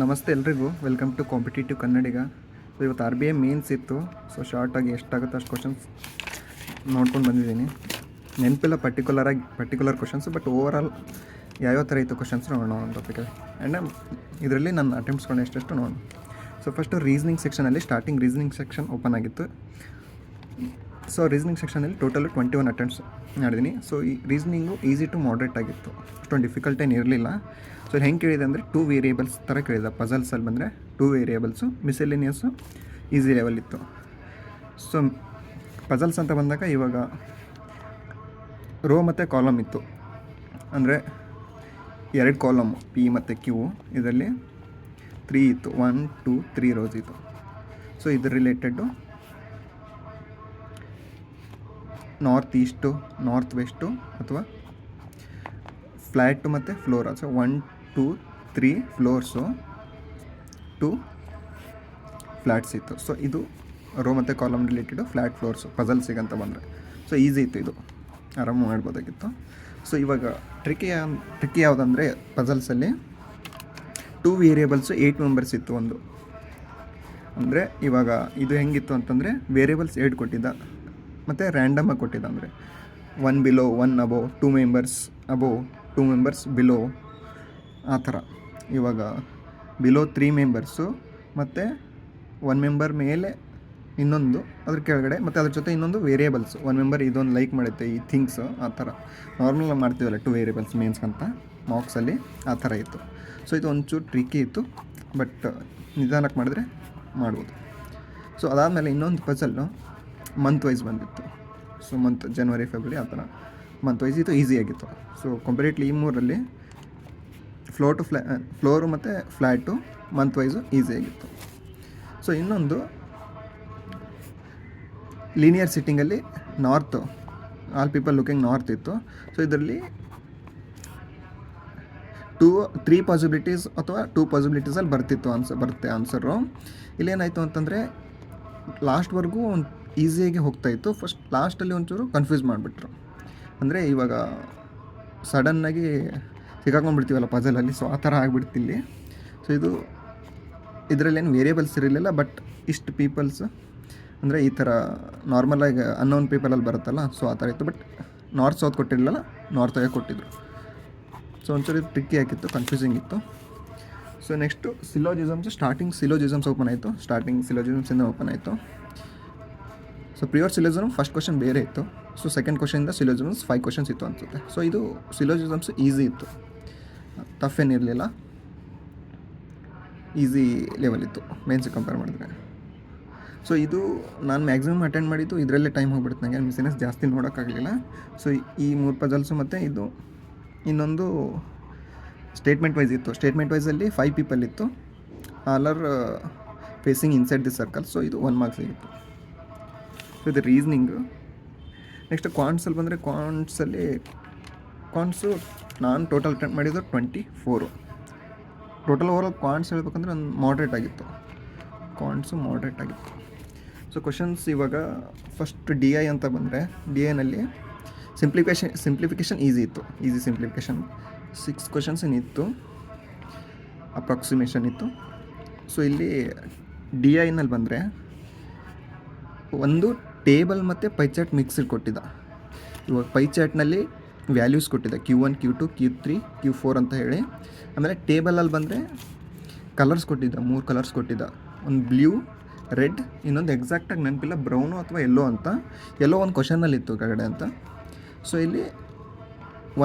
ನಮಸ್ತೆ ಎಲ್ರಿಗೂ. Welcome to competitive Kannadiga so ಇವತ್ತು ಆರ್ ಬಿ ಐ ಮೇನ್ಸ್ ಇತ್ತು. ಸೊ ಶಾರ್ಟಾಗಿ ಎಷ್ಟಾಗುತ್ತೆ ಅಷ್ಟು ಕ್ವಶನ್ಸ್ ನೋಡ್ಕೊಂಡು ಬಂದಿದ್ದೀನಿ. ನೆನಪಿಲ್ಲ ಪರ್ಟಿಕ್ಯುಲರಾಗಿ particular questions but over all ಯಾವ್ಯಾವ ಥರ ಇತ್ತು ಕ್ವಶನ್ಸ್ ನೋಡೋಣ ಒಂದು ಟಾಪಿಕಲ್ಲಿ ಆ್ಯಂಡ್ ಇದರಲ್ಲಿ ನನ್ನ ಅಟೆಂಪ್ಟ್ಸ್ಕೊಂಡು ಎಷ್ಟೆಷ್ಟು ನೋಡೋಣ. ಸೊ ಫಸ್ಟು ರೀಸನಿಂಗ್ ಸೆಕ್ಷನಲ್ಲಿ ಸ್ಟಾರ್ಟಿಂಗ್ ರೀಸನಿಂಗ್ ಸೆಕ್ಷನ್ ಓಪನ್ ಆಗಿತ್ತು. ಸೊ ರೀಸನಿಂಗ್ ಸೆಕ್ಷನಲ್ಲಿ ಟೋಟಲ್ ಟ್ವೆಂಟಿ ಒನ್ ಅಟೆಂಪ್ಟ್ಸ್ ಮಾಡಿದ್ದೀನಿ. ಸೊ ಈ ರೀಸ್ನಿಂಗು ಈಸಿ ಟು ಮಾಡ್ರೇಟ್ ಆಗಿತ್ತು. ಅಷ್ಟೊಂದು ಡಿಫಿಕಲ್ಟ್ ಏನು ಇರಲಿಲ್ಲ. ಸೊ ಹೆಂಗೆ ಕೇಳಿದೆ ಅಂದರೆ ಟೂ ವೇರಿಯೇಬಲ್ಸ್ ಥರ ಕೇಳಿದೆ. ಪಜಲ್ಸಲ್ಲಿ ಬಂದರೆ two variables miscellaneous easy level ಇತ್ತು. ಸೊ ಪಜಲ್ಸ್ ಅಂತ ಬಂದಾಗ ಇವಾಗ ರೋ ಮತ್ತು ಕಾಲಮ್ ಇತ್ತು. ಅಂದರೆ ಎರಡು ಕಾಲಮ್ ಪಿ ಮತ್ತು ಕ್ಯೂ ಇದರಲ್ಲಿ ತ್ರೀ ಇತ್ತು. ಒನ್ ಟೂ ತ್ರೀ ರೋಸ್ ಇತ್ತು. ಸೊ ಇದ್ರ related north east north west ಅಥವಾ ಫ್ಲ್ಯಾಟು ಮತ್ತು floor so one two three floors two flats ಇತ್ತು. ಸೊ ಇದು ರೋ ಮತ್ತು column related flat floors puzzle ಸಿಗಂತ ಬಂದರೆ. ಸೊ ಈಸಿ ಇತ್ತು ಇದು. ಆರಾಮ ಮಾಡ್ಬೋದಾಗಿತ್ತು. ಸೊ ಇವಾಗ ಟ್ರಿಕಿ ಟ್ರಿಕಿ ಯಾವುದಂದರೆ ಪಜಲ್ಸಲ್ಲಿ ಟೂ ವೇರಿಯೇಬಲ್ಸು ಏಯ್ಟ್ ಮೆಂಬರ್ಸ್ ಇತ್ತು ಒಂದು. ಅಂದರೆ ಇವಾಗ ಇದು ಹೆಂಗಿತ್ತು ಅಂತಂದರೆ ವೇರಿಯೇಬಲ್ಸ್ ಏಟ್ ಕೊಟ್ಟಿದ್ದ. ಮತ್ತು ರ್ಯಾಂಡಮಾಗಿ ಕೊಟ್ಟಿದ್ದ ಅಂದರೆ one below one above two members above two members below ಆ ಥರ. ಇವಾಗ ಬಿಲೋ ತ್ರೀ ಮೆಂಬರ್ಸು ಮತ್ತು ಒನ್ ಮೆಂಬರ್ ಮೇಲೆ ಇನ್ನೊಂದು, ಅದ್ರ ಕೆಳಗಡೆ, ಮತ್ತು ಅದ್ರ ಜೊತೆ ಇನ್ನೊಂದು ವೇರಿಯೇಬಲ್ಸ್ ಒನ್ ಮೆಂಬರ್ ಇದೊಂದು ಲೈಕ್ ಮಾಡುತ್ತೆ, ಈ ಥಿಂಗ್ಸು ಆ ಥರ. ನಾರ್ಮಲ್ ಮಾಡ್ತೀವಲ್ಲ ಟು ವೇರಿಯೇಬಲ್ಸ್ ಮೇನ್ಸ್ ಅಂತ? ಮಾರ್ಕ್ಸಲ್ಲಿ ಆ ಥರ ಇತ್ತು. ಸೊ ಇದು ಒಂಚೂರು ಟ್ರಿಕ್ಕಿ ಇತ್ತು ಬಟ್ ನಿಧಾನಕ್ಕೆ ಮಾಡಿದ್ರೆ ಮಾಡ್ಬೋದು. ಸೊ ಅದಾದಮೇಲೆ ಇನ್ನೊಂದು ಪಜಲ್ಲು ಮಂತ್ ವೈಸ್ ಬಂದಿತ್ತು. ಸೊ ಮಂತ್ ಜನವರಿ ಫೆಬ್ರವರಿ ಆ ಥರ. ಮಂತ್ ವೈಸ್ ಇದು ಈಸಿಯಾಗಿತ್ತು ಸೊ ಕಂಪ್ಲೀಟ್ಲಿ ಈ ಮೂರಲ್ಲಿ ಫ್ಲೋರ್ ಟು ಫ್ಲಾ ಫ್ಲೋರು ಮತ್ತು ಫ್ಲ್ಯಾಟು ಮಂತ್ ವೈಸು ಈಸಿಯಾಗಿತ್ತು ಸೊ ಇನ್ನೊಂದು linear ಸಿಟ್ಟಿಂಗಲ್ಲಿ north all people looking north ಇತ್ತು. ಸೊ ಇದರಲ್ಲಿ ಟೂ ತ್ರೀ ಪಾಸಿಬಿಲಿಟೀಸ್ ಅಥವಾ ಟೂ ಪಾಸಿಬಿಲಿಟೀಸಲ್ಲಿ ಬರ್ತಿತ್ತು ಆನ್ಸರ್ ಬರುತ್ತೆ ಆನ್ಸರು ಇಲ್ಲೇನಾಯಿತು ಅಂತಂದರೆ ಲಾಸ್ಟ್ವರೆಗೂ ಒಂದು ಈಸಿಯಾಗಿ ಹೋಗ್ತಾ ಇತ್ತು. ಫಸ್ಟ್ ಲಾಸ್ಟಲ್ಲಿ ಒಂಚೂರು ಕನ್ಫ್ಯೂಸ್ ಮಾಡಿಬಿಟ್ರು. ಅಂದರೆ ಇವಾಗ ಸಡನ್ನಾಗಿ ಸಿಗಾಕೊಂಡ್ಬಿಡ್ತೀವಲ್ಲ ಪಜಲಲ್ಲಿ ಸೊ ಆ ಥರ ಆಗಿಬಿಡ್ತಿಲ್ಲಿ ಸೊ ಇದು ಇದರಲ್ಲೇನು ವೇರಿಯೇಬಲ್ಸ್ ಇರಲಿಲ್ಲ ಬಟ್ ಇಷ್ಟು ಪೀಪಲ್ಸ್ ಅಂದರೆ ಈ ಥರ ನಾರ್ಮಲಾಗಿ ಅನ್ನೋನ್ ಪೀಪಲಲ್ಲಿ ಬರುತ್ತಲ್ಲ ಸೊ ಆ ಥರ ಇತ್ತು. ಬಟ್ ನಾರ್ತ್ ಸೌತ್ ಕೊಟ್ಟಿರಲಿಲ್ಲ ನಾರ್ತಾಗೆ ಕೊಟ್ಟಿದ್ರು. ಸೊ ಒಂಚೂರು ಟ್ರಿಕ್ಕಿ ಆಗಿತ್ತು ಕನ್ಫ್ಯೂಸಿಂಗ್ ಇತ್ತು. So next syllogisms starting syllogisms open ಆಯಿತು. ಸ್ಟಾರ್ಟಿಂಗ್ ಸಿಲೋಜಿಸಮ್ಸಿಂದ ಓಪನ್ ಆಯಿತು. ಸೊ ಪ್ರಿಯೋರ್ ಸಿಲೋಜಿಸಮ್ ಫಸ್ಟ್ ಕ್ವಶನ್ ಬೇರೆ ಇತ್ತು. ಸೊ ಸೆಕೆಂಡ್ ಕ್ವಶನಿಂದ ಸಿಲೋಜಿಸಮ್ಸ್ ಫೈವ್ ಕ್ವಶನ್ಸ್ ಇತ್ತು ಅನಿಸುತ್ತೆ. ಸೊ ಇದು ಸಿಲೋಜಿಸಮ್ಸ್ ಈಸಿ ಇತ್ತು. ಟಫ್ ಏನಿರಲಿಲ್ಲ ಈಸಿ ಲೆವೆಲ್ ಇತ್ತು. ಮೇನ್ಸಿಗೆ ಕಂಪೇರ್ ಮಾಡಿದ್ರೆ. ಸೊ ಇದು ನಾನು ಮ್ಯಾಕ್ಸಿಮಮ್ ಅಟೆಂಡ್ ಮಾಡಿದ್ದು ಇದರಲ್ಲೇ ಟೈಮ್ ಹೋಗ್ಬಿಡುತ್ತೆ. ನನಗೆ ಮಿಸಿನೆಸ್ ಜಾಸ್ತಿ ನೋಡೋಕ್ಕಾಗಲಿಲ್ಲ ಸೊ ಈ ಮೂರು ಪಜಲ್ಸು ಮತ್ತು ಇದು. ಇನ್ನೊಂದು ಸ್ಟೇಟ್ಮೆಂಟ್ ವೈಸ್ ಇತ್ತು. ಸ್ಟೇಟ್ಮೆಂಟ್ ವೈಸಲ್ಲಿ ಫೈವ್ ಪೀಪಲ್ ಇತ್ತು. All are facing inside the circle so ಇದು ಒನ್ ಮಾರ್ಕ್ಸ್ ಇತ್ತು ಸೊ ಇದು ರೀಸ್ನಿಂಗು ನೆಕ್ಸ್ಟ್ ಕ್ವಾಂಟ್ಸಲ್ಲಿ ಬಂದರೆ ಕ್ವಾಂಟ್ಸಲ್ಲಿ ಕ್ವಾಂಟ್ಸು ನಾನು ಟೋಟಲ್ ಅಟೆಂಡ್ ಮಾಡಿದ್ದು twenty four total over cons ಹೇಳ್ಬೇಕಂದ್ರೆ ಒಂದು ಮಾಡ್ರೇಟ್ ಆಗಿತ್ತು. ಕಾನ್ಸು ಮಾಡ್ರೇಟ್ ಆಗಿತ್ತು. ಸೊ ಕ್ವಶನ್ಸ್ ಇವಾಗ ಫಸ್ಟ್ ಡಿ ಐ ಅಂತ ಬಂದರೆ ಡಿ ಐನಲ್ಲಿ ಸಿಂಪ್ಲಿಫಿಕೇಶನ್ ಸಿಂಪ್ಲಿಫಿಕೇಶನ್ ಈಸಿ ಇತ್ತು. ಈಸಿ ಸಿಂಪ್ಲಿಫಿಕೇಶನ್ ಸಿಕ್ಸ್ ಕ್ವಶನ್ಸ್ ಏನಿತ್ತು? ಅಪ್ರಾಕ್ಸಿಮೇಷನ್ ಇತ್ತು. ಸೊ ಇಲ್ಲಿ ಡಿ ಐನಲ್ಲಿ ಬಂದರೆ ಒಂದು ಟೇಬಲ್ ಮತ್ತು ಪೈ ಚಾರ್ಟ್ ಮಿಕ್ಸ್ಡ್ ಕೊಟ್ಟಿದ್ದ. ಇವಾಗ ಪೈ ಚಾರ್ಟ್ನಲ್ಲಿ ವ್ಯಾಲ್ಯೂಸ್ ಕೊಟ್ಟಿದೆ. Q one Q two Q three Q four ಅಂತ ಹೇಳಿ. ಆಮೇಲೆ ಟೇಬಲಲ್ಲಿ ಬಂದರೆ ಕಲರ್ಸ್ ಕೊಟ್ಟಿದ್ದ, ಮೂರು ಕಲರ್ಸ್ ಕೊಟ್ಟಿದ್ದ. ಒಂದು ಬ್ಲೂ ರೆಡ್ ಇನ್ನೊಂದು ಎಕ್ಸಾಕ್ಟಾಗಿ ನೆನಪಿಲ್ಲ ಬ್ರೌನು ಅಥವಾ ಎಲ್ಲೋ ಅಂತ. ಎಲ್ಲೋ ಒಂದು ಕ್ವಶನಲ್ಲಿತ್ತು ಕೆಳಗಡೆ ಅಂತ. ಸೊ ಇಲ್ಲಿ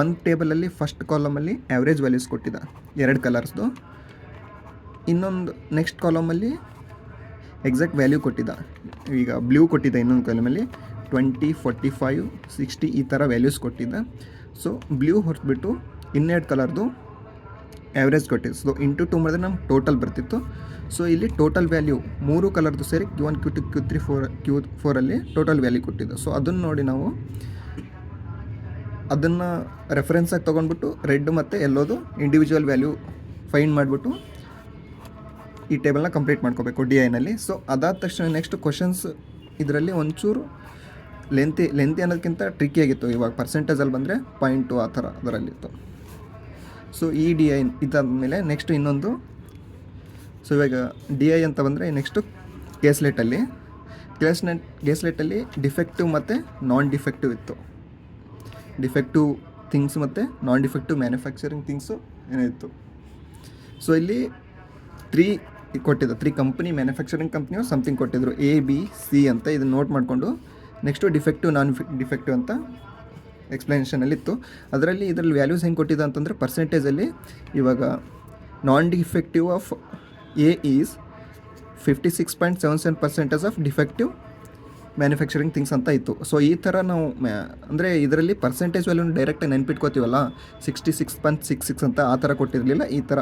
ಒಂದು ಟೇಬಲಲ್ಲಿ ಫಸ್ಟ್ ಕಾಲಮಲ್ಲಿ ಆ್ಯಾವ್ರೇಜ್ ವ್ಯಾಲ್ಯೂಸ್ ಕೊಟ್ಟಿದ್ದ, ಎರಡು ಕಲರ್ಸ್ದು ಇನ್ನೊಂದು ನೆಕ್ಸ್ಟ್ ಕಾಲಮಲ್ಲಿ ಎಕ್ಸಾಕ್ಟ್ ವ್ಯಾಲ್ಯೂ ಕೊಟ್ಟಿದ್ದ. ಈಗ ಬ್ಲೂ ಕೊಟ್ಟಿದ್ದ ಇನ್ನೊಂದು ಕಾಲಮಲ್ಲಿ ಟ್ವೆಂಟಿ ಫೋರ್ಟಿ ಫೈವ್ ಸಿಕ್ಸ್ಟಿ ಈ ಥರ ವ್ಯಾಲ್ಯೂಸ್ ಕೊಟ್ಟಿದ್ದ. ಸೊ ಬ್ಲೂ ಹೊರತುಬಿಟ್ಟು ಇನ್ನೆರಡು ಕಲರ್ದು ಆ್ಯಾವ್ರೇಜ್ ಕೊಟ್ಟಿತ್ತು ಸೊ ಇಂಟು ಟು ಮಾಡಿದ್ರೆ ನಮ್ಗೆ ಟೋಟಲ್ ಬರ್ತಿತ್ತು. ಸೊ ಇಲ್ಲಿ ಟೋಟಲ್ ವ್ಯಾಲ್ಯೂ ಮೂರು ಕಲರ್ದು ಸೇರಿ Q one Q two Q three four Q ಫೋರಲ್ಲಿ total value ಕೊಟ್ಟಿದ್ದು. ಸೊ ಅದನ್ನು ನೋಡಿ ನಾವು ಅದನ್ನು ರೆಫರೆನ್ಸಾಗಿ ತೊಗೊಂಡ್ಬಿಟ್ಟು ರೆಡ್ ಮತ್ತು ಎಲ್ಲೋದು ಇಂಡಿವಿಜುವಲ್ ವ್ಯಾಲ್ಯೂ ಫೈಂಡ್ ಮಾಡಿಬಿಟ್ಟು ಈ ಟೇಬಲ್ನ ಕಂಪ್ಲೀಟ್ ಮಾಡ್ಕೋಬೇಕು ಡಿ ಐನಲ್ಲಿ ಸೊ ಅದಾದ ತಕ್ಷಣ ನೆಕ್ಸ್ಟ್ ಕ್ವಶನ್ಸ್ ಇದರಲ್ಲಿ ಒಂಚೂರು ಲೆಂತಿ ಲೆಂತಿ ಅನ್ನೋದಕ್ಕಿಂತ ಟ್ರಿಕಿ ಆಗಿತ್ತು. ಇವಾಗ ಪರ್ಸೆಂಟೇಜಲ್ಲಿ ಬಂದರೆ ಪಾಯಿಂಟು ಆ ಥರ ಅದರಲ್ಲಿತ್ತು ಸೊ ಈ ಡಿ ಐ ಇದಾದ ಮೇಲೆ ನೆಕ್ಸ್ಟ್ ಇನ್ನೊಂದು. ಸೊ ಇವಾಗ ಡಿ ಐ ಅಂತ ಬಂದರೆ ನೆಕ್ಸ್ಟು ಕೇಸ್ಲೆಟಲ್ಲಿ ಕೇಸ್ಲೆಟ್ ಕೇಸ್ಲೆಟಲ್ಲಿ ಡಿಫೆಕ್ಟಿವ್ ಮತ್ತು ನಾನ್ ಡಿಫೆಕ್ಟಿವ್ ಇತ್ತು. ಡಿಫೆಕ್ಟಿವ್ ಥಿಂಗ್ಸ್ ಮತ್ತು ನಾನ್ ಡಿಫೆಕ್ಟಿವ್ ಮ್ಯಾನುಫ್ಯಾಕ್ಚರಿಂಗ್ ಥಿಂಗ್ಸು ಇತ್ತು. ಸೊ ಇಲ್ಲಿ ತ್ರೀ ಕೊಟ್ಟಿದ್ದು. ತ್ರೀ ಕಂಪ್ನಿ ಮ್ಯಾನುಫ್ಯಾಕ್ಚರಿಂಗ್ ಕಂಪ್ನಿಯು ಸಮಥಿಂಗ್ ಕೊಟ್ಟಿದ್ರು. ಎ ಬಿ ಸಿ ಅಂತ ಇದನ್ನು ನೋಟ್ ಮಾಡಿಕೊಂಡು ನೆಕ್ಸ್ಟು ಡಿಫೆಕ್ಟಿವ್, ನಾನ್ ಡಿಫೆಕ್ಟಿವ್ ಅಂತ ಎಕ್ಸ್ಪ್ಲನೇಷನಲ್ಲಿ ಇತ್ತು ಅದರಲ್ಲಿ ಇದರಲ್ಲಿ ವ್ಯಾಲ್ಯೂಸ್ ಹೆಂಗೆ ಕೊಟ್ಟಿದೆ ಅಂತಂದರೆ ಪರ್ಸೆಂಟೇಜಲ್ಲಿ ಇವಾಗ non defective of A is fifty six point seven seven percentage of defective manufacturing things ಅಂತ ಇತ್ತು. ಸೊ ಈ ಥರ ನಾವು ಅಂದರೆ ಇದರಲ್ಲಿ ಪರ್ಸೆಂಟೇಜ್ ವ್ಯಾಲ್ಯೂನ ಡೈರೆಕ್ಟಾಗಿ ನೆನ್ಪಿಟ್ಕೋತೀವಲ್ಲ? Sixty six point six six ಅಂತ ಆ ಥರ ಕೊಟ್ಟಿರಲಿಲ್ಲ, ಈ ಥರ.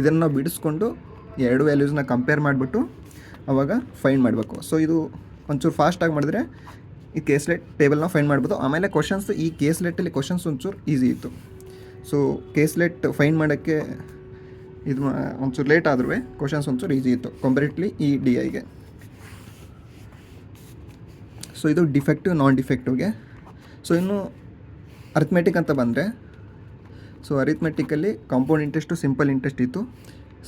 ಇದನ್ನು ನಾವು ಬಿಡಿಸ್ಕೊಂಡು ಎರಡು ವ್ಯಾಲ್ಯೂಸ್ನ ಕಂಪೇರ್ ಮಾಡಿಬಿಟ್ಟು ಅವಾಗ ಫೈಂಡ್ ಮಾಡಬೇಕು. ಸೊ ಇದು ಒಂಚೂರು ಫಾಸ್ಟಾಗಿ ಮಾಡಿದ್ರೆ ಈ ಕೇಸ್ಲೆಟ್ ಟೇಬಲ್ನ ಫೈನ್ ಮಾಡ್ಬೋದು. ಆಮೇಲೆ ಕ್ವಶನ್ಸ್ ಈ ಕೇಸ್ಲೆಟಲ್ಲಿ ಕ್ವಶನ್ಸ್ ಒಂಚೂರು ಈಸಿ ಇತ್ತು. ಸೊ ಕೇಸ್ಲೆಟ್ ಫೈನ್ ಮಾಡೋಕ್ಕೆ ಇದು ಒಂಚೂರು ಲೇಟ್ ಆದ್ರೂ ಕ್ವಶನ್ಸ್ ಒಂಚೂರು ಈಸಿ ಇತ್ತು. ಕಂಪೇರಿಟ್ಲಿ ಈ ಡಿ ಐಗೆ ಸೊ ಇದು ಡಿಫೆಕ್ಟಿವ್ ನಾನ್ ಡಿಫೆಕ್ಟಿವ್ಗೆ ಸೊ ಇನ್ನು ಅರಿಥ್ಮೆಟಿಕ್ ಅಂತ ಬಂದರೆ ಸೊ ಅರಿಥ್ಮೆಟಿಕಲ್ಲಿ ಕಾಂಪೌಂಡ್ ಇಂಟ್ರೆಸ್ಟು ಸಿಂಪಲ್ ಇಂಟ್ರೆಸ್ಟ್ ಇತ್ತು.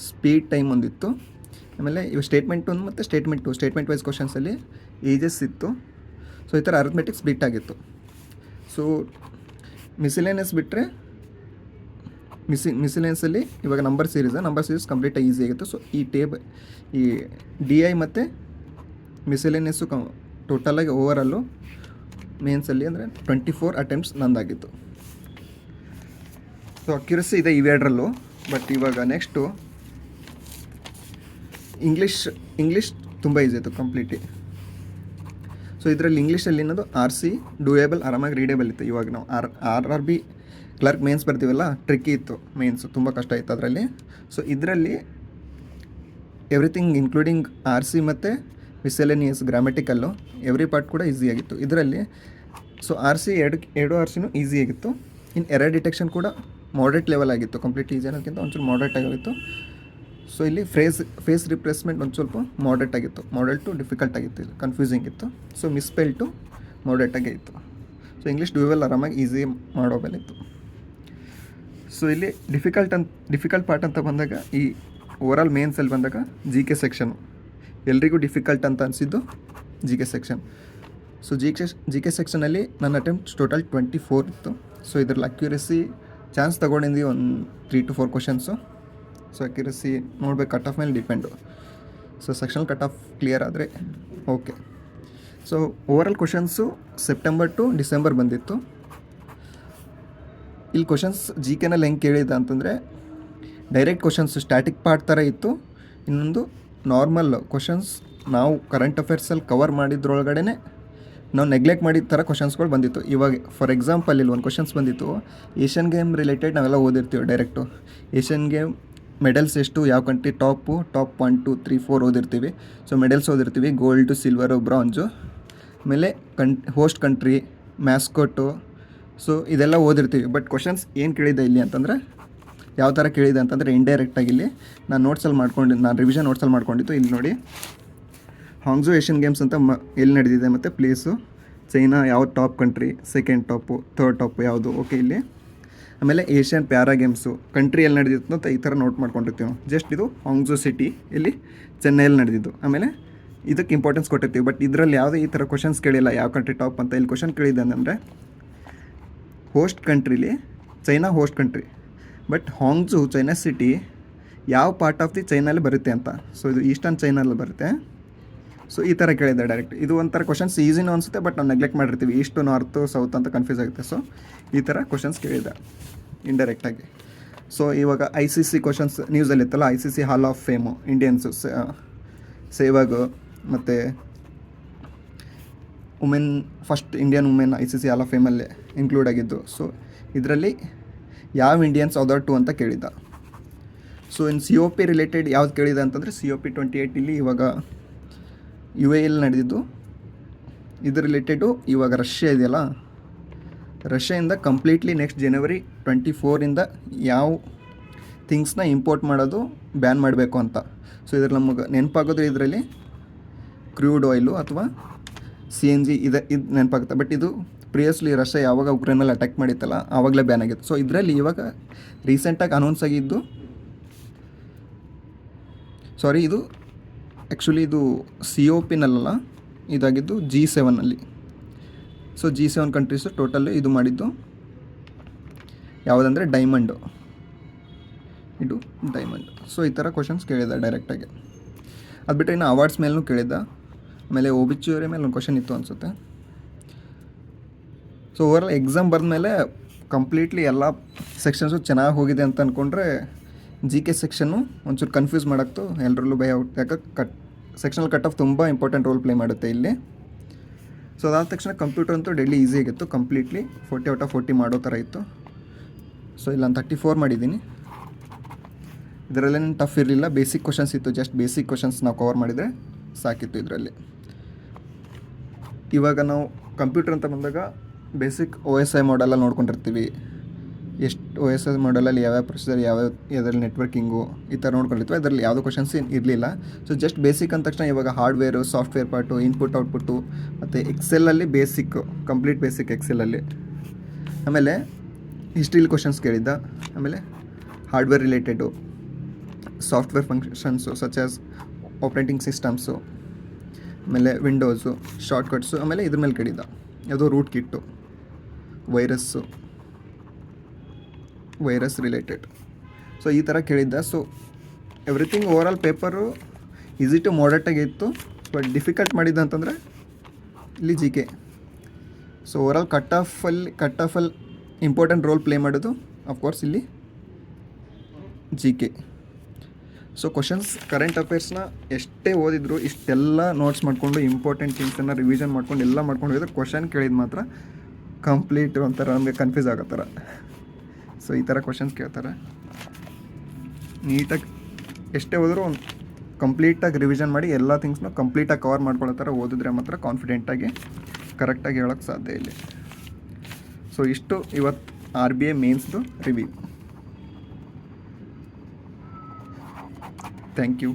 ಸ್ಪೀಡ್ ಟೈಮ್ ಒಂದಿತ್ತು. ಆಮೇಲೆ ಇವು ಸ್ಟೇಟ್ಮೆಂಟ್ ಒಂದು ಮತ್ತು ಸ್ಟೇಟ್ಮೆಂಟ್ ಟು ಸ್ಟೇಟ್ಮೆಂಟ್ ವೈಸ್ ಕ್ವಶನ್ಸಲ್ಲಿ ಏಜಸ್ ಇತ್ತು. ಸೊ ಈ ಥರ ಅರಿಥ್ಮೆಟಿಕ್ ಸ್ಪ್ಲಿಟ್ ಆಗಿತ್ತು. ಸೊ ಮಿಸಿಲೇನಿಯಸ್ ಬಿಟ್ಟರೆ ಮಿಸಿ ಮಿಸಿಲೆನ್ಸಲ್ಲಿ ಇವಾಗ ನಂಬರ್ ಸೀರೀಸ್ ನಂಬರ್ ಸೀರೀಸ್ ಕಂಪ್ಲೀಟಾಗಿ ಈಸಿ ಆಗಿತ್ತು. ಸೊ ಈ ಟೇಬ್ ಈ ಡಿ ಐ ಮತ್ತು ಮಿಸಿಲೇನಿಯಸ್ಸು ಕ ಟೋಟಲಾಗಿ ಓವರಲ್ಲು ಮೇನ್ಸಲ್ಲಿ ಅಂದರೆ ಟ್ವೆಂಟಿ ಫೋರ್ ಅಟೆಂಪ್ಟ್ಸ್ ನಂದಾಗಿತ್ತು. ಸೊ ಅಕ್ಯುರಸಿ ಇದೆ ಇವೆರಡರಲ್ಲೂ. ಬಟ್ ಇವಾಗ ನೆಕ್ಸ್ಟು ಇಂಗ್ಲೀಷ್ ಇಂಗ್ಲೀಷ್ ತುಂಬ ಈಸಿ ಇತ್ತು ಕಂಪ್ಲೀಟ್ಲಿ ಸೊ ಇದರಲ್ಲಿ ಇಂಗ್ಲೀಷಲ್ಲಿ ಏನದು ಆರ್ ಸಿ ಡೂಯೇಬಲ್ ಆರಾಮಾಗಿ ರೀಡೇಬಲ್ ಇತ್ತು. ಇವಾಗ ನಾವು R R R B clerk mains ಬರ್ತೀವಲ್ಲ tricky ಇತ್ತು ಮೇನ್ಸು ತುಂಬ ಕಷ್ಟ ಇತ್ತು ಅದರಲ್ಲಿ. ಸೊ ಇದರಲ್ಲಿ ಎವ್ರಿಥಿಂಗ್ ಇನ್ಕ್ಲೂಡಿಂಗ್ ಆರ್ ಸಿ ಮತ್ತು ಮಿಸೆಲೆನಿಯಸ್ ಗ್ರಾಮೆಟಿಕಲ್ಲು ಎವ್ರಿ ಪಾರ್ಟ್ ಕೂಡ ಈಸಿಯಾಗಿತ್ತು ಇದರಲ್ಲಿ ಸೊ ಆರ್ ಸಿ ಎರಡು ಎರಡು ಆರ್ ಸಿನೂ ಈಸಿಯಾಗಿತ್ತು ಇನ್ನು ಎರರ್ ಡಿಟೆಕ್ಷನ್ ಕೂಡ ಮಾಡ್ರೇಟ್ ಲೆವೆಲ್ ಆಗಿತ್ತು ಕಂಪ್ಲೀಟ್ ಈಸಿ ಅನ್ನೋದಕ್ಕಿಂತ ಒಂಚೂರು ಮಾಡ್ರೇಟ್ ಆಗಿತ್ತು ಸೊ ಇಲ್ಲಿ ಫ್ರೇಸ್ ಫೇಸ್ ರಿಪ್ಲೇಸ್ಮೆಂಟ್ ಒಂದು ಸ್ವಲ್ಪ ಮಾಡ್ರೇಟ್ ಆಗಿತ್ತು. ಮಾಡಲ್ ಟು ಡಿಫಿಕಲ್ಟ್ ಆಗಿತ್ತು ಇಲ್ಲಿ. ಕನ್ಫ್ಯೂಸಿಂಗ್ ಇತ್ತು. ಸೊ ಮಿಸ್ಪೆಲ್ ಟು ಮಾಡ್ರೇಟ್ ಆಗೇ ಇತ್ತು. ಸೊ ಇಂಗ್ಲೀಷ್ ಡ್ಯೂವೆಲ್ ಆರಾಮಾಗಿ ಈಸಿ ಮಾಡೋಬೇಲಿತ್ತು ಸೊ ಇಲ್ಲಿ ಡಿಫಿಕಲ್ಟ್ ಅಂತ ಡಿಫಿಕಲ್ಟ್ ಪಾರ್ಟ್ ಅಂತ ಬಂದಾಗ ಈ ಓವರಾಲ್ ಮೇನ್ಸಲ್ಲಿ ಬಂದಾಗ ಜಿ ಕೆ ಸೆಕ್ಷನು ಎಲ್ರಿಗೂ ಡಿಫಿಕಲ್ಟ್ ಅಂತ ಅನಿಸಿದ್ದು G K section so G K G K ಸೆಕ್ಷನಲ್ಲಿ ನನ್ನ ಅಟೆಂಪ್ಟ್ ಟೋಟಲ್ ಟ್ವೆಂಟಿ ಫೋರ್ ಇತ್ತು. ಸೊ ಇದ್ರಲ್ಲಿ ಅಕ್ಯುರೆಸಿ ಚಾನ್ಸ್ ತೊಗೊಂಡಿದ್ವಿ ಒಂದು three to four questions so accuracy ನೋಡ್ಬೇಕು ಕಟ್ ಆಫ್ ಮೇಲೆ depend so sectional cut off clear ಆದರೆ okay so overall questions September to December ಬಂದಿತ್ತು. ಇಲ್ಲಿ ಕ್ವಶನ್ಸ್ ಜಿ ಕೆನಲ್ಲಿ ಹೆಂಗೆ ಕೇಳಿದ ಅಂತಂದರೆ ಡೈರೆಕ್ಟ್ ಕ್ವಶನ್ಸ್ ಸ್ಟ್ಯಾಟಿಕ್ ಪಾರ್ಟ್ ಥರ ಇತ್ತು. ಇನ್ನೊಂದು ನಾರ್ಮಲ್ ಕ್ವಶನ್ಸ್ ನಾವು ಕರೆಂಟ್ ಅಫೇರ್ಸಲ್ಲಿ ಕವರ್ ಮಾಡಿದ್ರೊಳಗಡೆ ನಾವು ನೆಗ್ಲೆಕ್ಟ್ ಮಾಡಿದ ಥರ ಕ್ವಶನ್ಸ್ಗಳು ಬಂದಿತ್ತು. ಇವಾಗ ಫಾರ್ ಎಕ್ಸಾಂಪಲ್ ಇಲ್ಲಿ ಒಂದು ಕ್ವಶನ್ಸ್ ಬಂದಿತ್ತು. ಏಷ್ಯನ್ ಗೇಮ್ ರಿಲೇಟೆಡ್ ನಾವೆಲ್ಲ ಓದಿರ್ತೀವಿ ಡೈರೆಕ್ಟು ಏಷ್ಯನ್ ಗೇಮ್ ಮೆಡಲ್ಸ್ ಎಷ್ಟು, ಯಾವ country top, top one, two, three, four ಓದಿರ್ತೀವಿ. So medals ಓದಿರ್ತೀವಿ ಗೋಲ್ಡು ಸಿಲ್ವರು ಬ್ರಾಂಜು ಆಮೇಲೆ ಕನ್ ಹೋಸ್ಟ್ ಕಂಟ್ರಿ ಮ್ಯಾಸ್ಕೋಟು ಸೊ ಇದೆಲ್ಲ ಓದಿರ್ತೀವಿ. ಬಟ್ ಕ್ವಶನ್ಸ್ ಏನು ಕೇಳಿದೆ ಇಲ್ಲಿ ಅಂತಂದರೆ, ಯಾವ ಥರ ಕೇಳಿದೆ ಅಂತಂದರೆ ಇಂಡೈರೆಕ್ಟಾಗಿ ಇಲ್ಲಿ ನಾನು ನೋಟ್ಸಲ್ಲಿ ಮಾಡ್ಕೊಂಡು, ನಾನು ರಿವಿಷನ್ ನೋಟ್ಸಲ್ಲಿ ಮಾಡ್ಕೊಂಡಿತ್ತು ಇಲ್ಲಿ ನೋಡಿ. ಹಾಂಗ್ಝು ಏಷ್ಯನ್ ಗೇಮ್ಸ್ ಅಂತ ಮ, ಎಲ್ಲಿ ನಡೆದಿದೆ ಮತ್ತು ಪ್ಲೇಸು ಚೈನಾ ಯಾವ top country second top third top ಯಾವುದು? ಓಕೆ ಇಲ್ಲಿ. ಆಮೇಲೆ ಏಷ್ಯನ್ ಪ್ಯಾರಾ ಗೇಮ್ಸು ಕಂಟ್ರಿ ಎಲ್ಲಿ ನಡೆದಿತ್ತು ಅಂತ ಈ ಥರ ನೋಟ್ ಮಾಡ್ಕೊಂಡಿರ್ತೀವಿ ನಾವು. ಜಸ್ಟ್ ಇದು ಹಾಂಗ್ಝೋ ಸಿಟಿ ಇಲ್ಲಿ ಚೆನ್ನೈಯಲ್ಲಿ ನಡೆದಿದ್ದು. ಆಮೇಲೆ ಇದಕ್ಕೆ ಇಂಪಾರ್ಟೆನ್ಸ್ ಕೊಟ್ಟಿರ್ತೀವಿ. ಬಟ್ ಇದರಲ್ಲಿ ಯಾವುದೇ ಈ ಥರ ಕ್ವಶನ್ಸ್ ಕೇಳಿಲ್ಲ. ಯಾವ ಕಂಟ್ರಿ ಟಾಪ್ ಅಂತ ಇಲ್ಲಿ ಕ್ವಶನ್ ಕೇಳಿದೆ ಅಂದರೆ host ಕಂಟ್ರೀಲಿ China host country but Hangzhou China city ಯಾವ ಪಾರ್ಟ್ ಆಫ್ ದಿ ಚೈನಲ್ಲಿ ಬರುತ್ತೆ ಅಂತ. ಸೊ ಇದು ಈಸ್ಟರ್ನ್ ಚೈನಲ್ಲಿ ಬರುತ್ತೆ. ಸೊ ಈ ಥರ ಕೇಳಿದ್ದೆ ಡೈರೆಕ್ಟ್ ಇದು ಒಂಥರ ಕ್ವಶನ್ಸ್ ಈಸಿನೂ ಅನಿಸುತ್ತೆ ಬಟ್ ನಾವು ನೆಗ್ಲೆಕ್ಟ್ ಮಾಡಿರ್ತೀವಿ. ಈಸ್ಟು ನಾರ್ತು ಸೌತ್ ಅಂತ ಕನ್ಫ್ಯೂಸ್ ಆಗುತ್ತೆ. ಸೊ ಈ ಥರ ಕ್ವಶನ್ಸ್ ಕೇಳಿದೆ ಇಂಡೈರೆಕ್ಟಾಗಿ ಸೊ ಇವಾಗ ಐ ಸಿ ಸಿ ಕ್ವಶನ್ಸ್ ನ್ಯೂಸಲ್ಲಿ ಇತ್ತಲ್ಲ I C C hall of fame Indians Sehwag ಮತ್ತು women first Indian women I C C hall of ಫೇಮಲ್ಲಿ include ಆಗಿದ್ದು. ಸೊ ಇದರಲ್ಲಿ ಯಾವ ಇಂಡಿಯನ್ಸ್ ಅದರ್ ಟು ಅಂತ ಕೇಳಿದ್ದ. ಸೊ ಇನ್ನು ಸಿ ಒ ಪಿ ರಿಲೇಟೆಡ್ ಯಾವ್ದು ಕೇಳಿದೆ ಅಂತಂದರೆ C O P twenty eight ಇಲ್ಲಿ ಇವಾಗ ಯು ಎ ಎಲ್ಲಿ ನಡೆದಿದ್ದು. ಇದು ರಿಲೇಟೆಡು ಇವಾಗ ರಷ್ಯಾ ಇದೆಯಲ್ಲ. ರಷ್ಯಾಯಿಂದ ಕಂಪ್ಲೀಟ್ಲಿ ನೆಕ್ಸ್ಟ್ ಜನವರಿ ಟ್ವೆಂಟಿ ಫೋರಿಂದ ಯಾವ ಥಿಂಗ್ಸ್ನ ಇಂಪೋರ್ಟ್ ಮಾಡೋದು ಬ್ಯಾನ್ ಮಾಡಬೇಕು ಅಂತ. ಸೊ ಇದ್ರಲ್ಲಿ ನಮಗೆ ನೆನಪಾಗೋದು ಇದರಲ್ಲಿ ಕ್ರೂಡ್ ಆಯಿಲು ಅಥವಾ ಸಿ ಎನ್ ಜಿ ಇದೆ, ಇದು ನೆನಪಾಗುತ್ತೆ. ಬಟ್ ಇದು ಪ್ರಿಯಸ್ಲಿ ರಷ್ಯಾ ಯಾವಾಗ ಉಕ್ರೇನಲ್ಲಿ ಅಟ್ಯಾಕ್ ಮಾಡಿತ್ತಲ್ಲ, ಆವಾಗಲೇ ಬ್ಯಾನ್ ಆಗಿತ್ತು. ಸೊ ಇದರಲ್ಲಿ ಇವಾಗ ರೀಸೆಂಟಾಗಿ ಅನೌನ್ಸ್ ಆಗಿದ್ದು ಸಾರಿ ಇದು ಆ್ಯಕ್ಚುಲಿ ಇದು ಸಿ ಒ ಪಿನಲ್ಲ ಇದಾಗಿದ್ದು G ಸೆವೆನಲ್ಲಿ so G seven countries total ಇದು ಮಾಡಿದ್ದು. ಯಾವುದಂದರೆ ಡೈಮಂಡು ಇದು ಡೈಮಂಡ್ ಸೊ ಈ ಥರ ಕ್ವಶನ್ಸ್ ಕೇಳಿದ ಡೈರೆಕ್ಟಾಗಿ ಅದು ಬಿಟ್ಟರೆ ಇನ್ನು ಅವಾರ್ಡ್ಸ್ ಮೇಲೂ ಕೇಳಿದ್ದ. ಆಮೇಲೆ ಒಬಿಚ್ಯೂರಿ ಮೇಲೆ ಒಂದು ಕ್ವಶನ್ ಇತ್ತು ಅನಿಸುತ್ತೆ. ಸೊ ಓವರಾಲ್ ಎಕ್ಸಾಮ್ ಮೇಲೆ ಕಂಪ್ಲೀಟ್ಲಿ ಎಲ್ಲ ಸೆಕ್ಷನ್ಸು ಚೆನ್ನಾಗಿ ಹೋಗಿದೆ ಅಂತ ಅಂದ್ಕೊಂಡ್ರೆ ಜಿ ಕೆ ಸೆಕ್ಷನ್ನು ಒಂಚೂರು ಕನ್ಫ್ಯೂಸ್ ಮಾಡಾಕ್ತು. ಎಲ್ಲರಲ್ಲೂ ಭಯ ಹುಟ್ಟಾಕ ಕಟ್ ಸೆಕ್ಷನಲ್ ಕಟ್ ಆಫ್ ತುಂಬ ಇಂಪಾರ್ಟೆಂಟ್ ರೋಲ್ ಪ್ಲೇ ಮಾಡುತ್ತೆ ಇಲ್ಲಿ. ಸೊ ಅದಾದ ತಕ್ಷಣ ಕಂಪ್ಯೂಟರ್ ಅಂತೂ ಡೆಲ್ಲಿ ಈಸಿ ಆಗಿತ್ತು completely forty out of forty ಮಾಡೋ ಥರ ಇತ್ತು. ಸೊ ಇಲ್ಲ ನಾನು ತರ್ಟಿ ಫೋರ್ ಮಾಡಿದ್ದೀನಿ. ಇದರಲ್ಲೇನು ಟಫ್ ಇರಲಿಲ್ಲ ಬೇಸಿಕ್ ಕ್ವಶನ್ಸ್ ಇತ್ತು ಜಸ್ಟ್ ಬೇಸಿಕ್ ಕ್ವಶನ್ಸ್ ನಾವು ಕವರ್ ಮಾಡಿದರೆ ಸಾಕಿತ್ತು ಇದರಲ್ಲಿ. ಇವಾಗ ನಾವು ಕಂಪ್ಯೂಟರ್ ಅಂತ ಬಂದಾಗ ಬೇಸಿಕ್ ಒ ಎಸ್ ಐ ಮಾಡೆಲ್ಲ ನೋಡ್ಕೊಂಡಿರ್ತೀವಿ. ಎಷ್ಟು ಓ ಎಸ್ ಎಸ್ ಮಾಡಲಲ್ಲಿ ಯಾವ್ಯಾವ ಪ್ರೊಸೆಸರ್ ಯಾವ್ಯಾವ ಇದರಲ್ಲಿ ನೆಟ್ವರ್ಕಿಂಗು ಈ ಥರ ನೋಡ್ಕೊಂಡಿರ್ತೀವಿ. ಅದರಲ್ಲಿ ಯಾವುದೋ ಕ್ವಶನ್ಸ್ ಇರಲಿಲ್ಲ. ಸೊ ಜಸ್ಟ್ ಬೇಸಿಕ್ ಅಂದ ತಕ್ಷಣ ಇವಾಗ hardware software part input output ಮತ್ತು ಎಕ್ಸೆಲಲ್ಲಿ ಬೇಸಿಕ್ಕು ಕಂಪ್ಲೀಟ್ ಬೇಸಿಕ್ ಎಕ್ಸೆಲಲ್ಲಿ ಆಮೇಲೆ ಹಿಸ್ಟ್ರಿಲಿ ಕ್ವಶನ್ಸ್ ಕೇಳಿದ್ದ. ಆಮೇಲೆ hardware related software functions such as operating systems ಆಮೇಲೆ ವಿಂಡೋಸು ಶಾರ್ಟ್ಕಟ್ಸು ಆಮೇಲೆ ಇದ್ರ ಮೇಲೆ ಕೇಳಿದ್ದ. ಯಾವುದೋ rootkit virus virus related so ಈ ಥರ ಕೇಳಿದ್ದ. So everything overall paper easy to ಮಾಡರ್ಟಾಗಿ ಇತ್ತು. ಬಟ್ ಡಿಫಿಕಲ್ಟ್ ಮಾಡಿದ್ದ ಅಂತಂದರೆ ಇಲ್ಲಿ G K so overall cut ಆಫಲ್ಲಿ cut ಆಫಲ್ಲಿ ಇಂಪಾರ್ಟೆಂಟ್ ರೋಲ್ ಪ್ಲೇ ಮಾಡೋದು ಅಫ್ಕೋರ್ಸ್ ಇಲ್ಲಿ G K so questions current ಅಫೇರ್ಸ್ನ ಎಷ್ಟೇ ಓದಿದ್ರು ಇಷ್ಟೆಲ್ಲ ನೋಟ್ಸ್ ಮಾಡಿಕೊಂಡು ಇಂಪಾರ್ಟೆಂಟ್ ಥಿಂಗ್ಸನ್ನು ರಿವಿಷನ್ ಮಾಡ್ಕೊಂಡು, ಎಲ್ಲ ಮಾಡ್ಕೊಂಡು ಹೋಗಿದ್ರೆ ಕ್ವಶನ್ ಕೇಳಿದ ಮಾತ್ರ ಕಂಪ್ಲೀಟ್ ಒಂಥರ ನಮಗೆ ಕನ್ಫ್ಯೂಸ್ ಆಗೋ ಥರ. ಸೊ, ಈ ಥರ ಕ್ವಶನ್ಸ್ ಕೇಳ್ತಾರೆ. ನೀಟಾಗಿ ಎಷ್ಟೇ ಹೋದರೂ ಒಂದು ಕಂಪ್ಲೀಟಾಗಿ ರಿವಿಷನ್ ಮಾಡಿ ಎಲ್ಲ ಥಿಂಗ್ಸ್ನ ಕಂಪ್ಲೀಟಾಗಿ ಕವರ್ ಮಾಡ್ಕೊಳ್ಳೋ ಥರ ಓದಿದ್ರೆ ಮಾತ್ರ ಕಾನ್ಫಿಡೆಂಟಾಗಿ ಕರೆಕ್ಟಾಗಿ ಹೇಳೋಕ್ಕೆ ಸಾಧ್ಯ ಇಲ್ಲಿ. ಸೊ ಇಷ್ಟು ಇವತ್ತು ಆರ್ ಬಿ ಐ ಮೇನ್ಸ್ದು ರಿವ್ಯೂ ಥ್ಯಾಂಕ್ ಯು